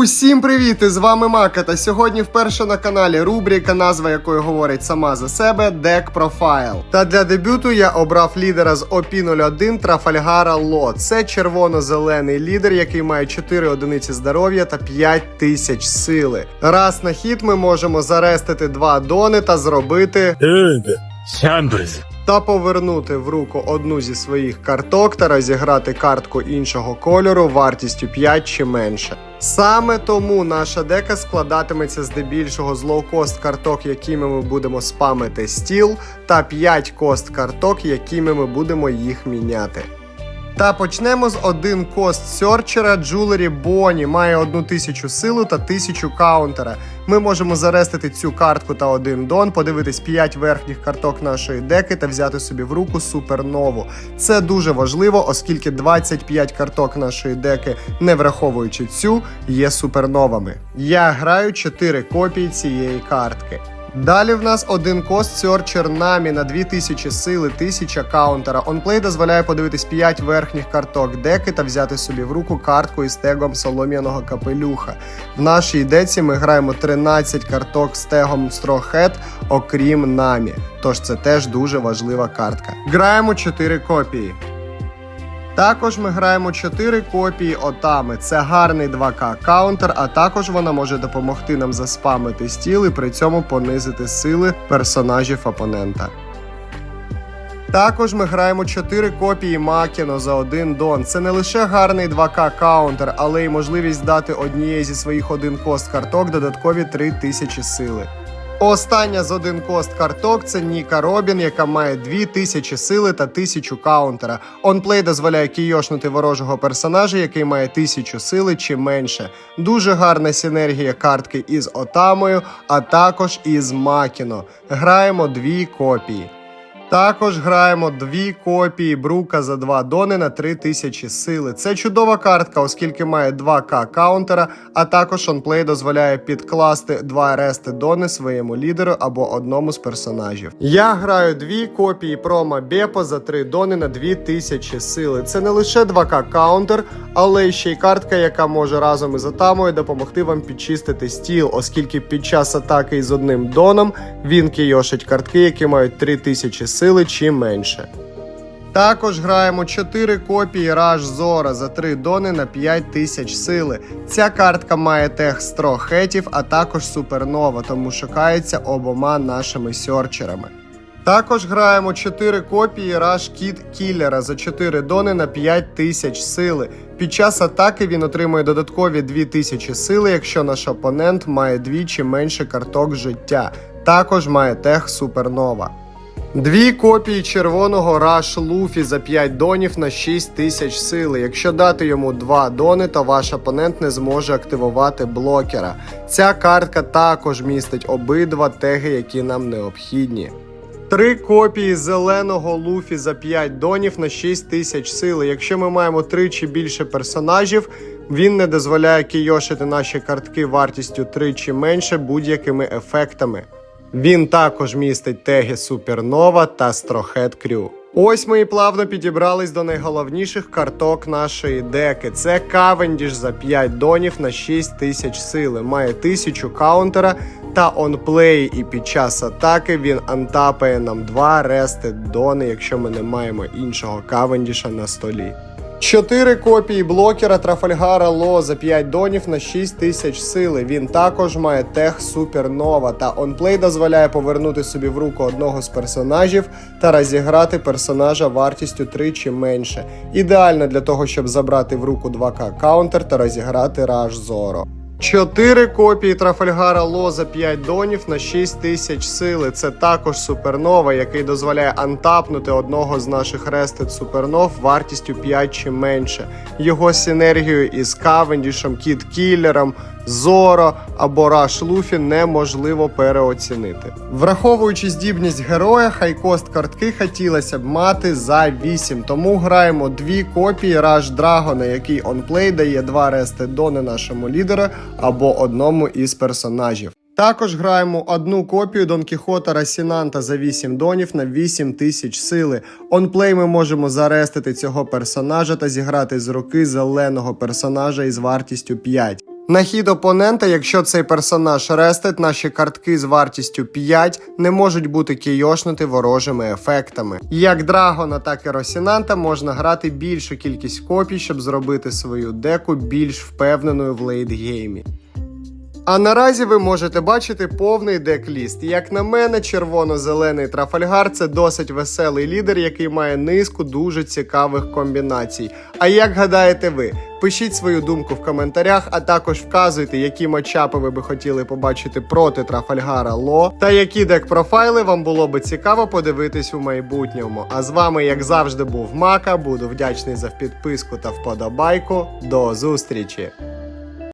Усім привіт! З вами Мака. Та сьогодні вперше на каналі рубрика, назва якої говорить сама за себе Deck Profile. Та для дебюту я обрав лідера з ОП-01 Трафальгара Ло. Це червоно-зелений лідер, який має 4 одиниці здоров'я та 5 тисяч сили. Раз на хід ми можемо зарестити два дони та зробити. Чамберс та повернути в руку одну зі своїх карток та розіграти картку іншого кольору вартістю 5 чи менше. Саме тому наша дека складатиметься здебільшого з лоукост карток, якими ми будемо спамити стіл, та 5 кост карток, якими ми будемо їх міняти. Та почнемо з один кост серчера Джулері Боні. Має одну тисячу силу та тисячу каунтера. Ми можемо зарестити цю картку та один дон, подивитись 5 верхніх карток нашої деки та взяти собі в руку супернову. Це дуже важливо, оскільки 25 карток нашої деки, не враховуючи цю, є суперновами. Я граю 4 копії цієї картки. Далі в нас один кост Searcher Намі на 2000 сили, 1000 каунтера. Онплей дозволяє подивитись 5 верхніх карток деки та взяти собі в руку картку із тегом солом'яного капелюха. В нашій деці ми граємо 13 карток з тегом Straw окрім Намі. Тож це теж дуже важлива картка. Граємо 4 копії. Також ми граємо 4 копії отами. Це гарний 2К каунтер, а також вона може допомогти нам заспамити стіл і при цьому понизити сили персонажів опонента. Також ми граємо 4 копії Макіно за один дон. Це не лише гарний 2К каунтер, але й можливість дати однієї зі своїх один кост карток додаткові 3000 сили. Остання з один кост карток це Ніка Робін, яка має 2000 сили та 1000 каунтера. Онплей дозволяє кійошнути ворожого персонажа, який має 1000 сили чи менше. Дуже гарна синергія картки із Отамою, а також із Макіно. Граємо дві копії. Також граємо дві копії Брука за 2 дони на 3000 сили. Це чудова картка, оскільки має 2К каунтера, а також онплей дозволяє підкласти два рести дони своєму лідеру або одному з персонажів. Я граю дві копії прома Бепо за 3 дони на 2000 сили. Це не лише 2К каунтер, але ще й картка, яка може разом із Атамою допомогти вам підчистити стіл, оскільки під час атаки із одним доном він кийошить картки, які мають 3000 сили чи менше. Також граємо 4 копії Раш Зора за 3 дони на 5000 сили. Ця картка має тех строхетів, а також супернова, тому шукається обома нашими сьорчерами. Також граємо 4 копії Rush Kid Кіллера за 4 дони на 5000 сили. Під час атаки він отримує додаткові 2000 сили, якщо наш опонент має двічі менше карток життя. Також має тех Супернова. Дві копії червоного Rush Луфі за 5 донів на 6 тисяч сили. Якщо дати йому 2 дони, то ваш опонент не зможе активувати блокера. Ця картка також містить обидва теги, які нам необхідні. Три копії зеленого Луфі за 5 донів на 6 тисяч сили. Якщо ми маємо 3 чи більше персонажів, він не дозволяє кійошити наші картки вартістю 3 чи менше будь-якими ефектами. Він також містить теги Супернова та Строхет Крю. Ось ми і плавно підібрались до найголовніших карток нашої деки. Це Кавендіш за 5 донів на 6 тисяч сили. Має 1000 каунтера та онплеї, і під час атаки він антапає нам два рести дони, якщо ми не маємо іншого Кавендіша на столі. Чотири копії блокера Трафальгара Ло за 5 донів на 6 тисяч сили. Він також має тех Супернова та онплей дозволяє повернути собі в руку одного з персонажів та розіграти персонажа вартістю 3 чи менше. Ідеально для того, щоб забрати в руку 2К каунтер та розіграти Раш Зоро. Чотири копії Трафальгара Ло за 5 донів на 6 тисяч сили. Це також супернова, який дозволяє антапнути одного з наших рестед супернов вартістю 5 чи менше. Його синергію із Кавендішем, Кіт Кіллером, Зоро або Раш Луфі неможливо переоцінити. Враховуючи здібність героя, хайкост картки хотілося б мати за 8, тому граємо дві копії Раш Драгона, який онплей дає два рести дони нашому лідеру або одному із персонажів. Також граємо одну копію Дон Кіхота Расінанта за 8 донів на 8 тисяч сили. Онплей ми можемо зарестити цього персонажа та зіграти з руки зеленого персонажа із вартістю 5. На хід опонента, якщо цей персонаж рестить, наші картки з вартістю 5 не можуть бути кійошнути ворожими ефектами. Як Драгона, так і Росінанта можна грати більшу кількість копій, щоб зробити свою деку більш впевненою в лейтгеймі. А наразі ви можете бачити повний дек-ліст. Як на мене, червоно-зелений Трафальгар це досить веселий лідер, який має низку дуже цікавих комбінацій. А як гадаєте ви? Пишіть свою думку в коментарях, а також вказуйте, які матчапи ви би хотіли побачити проти Трафальгара Ло, та які дек-профайли вам було би цікаво подивитись у майбутньому. А з вами, як завжди, був Мака. Буду вдячний за підписку та вподобайку. До зустрічі!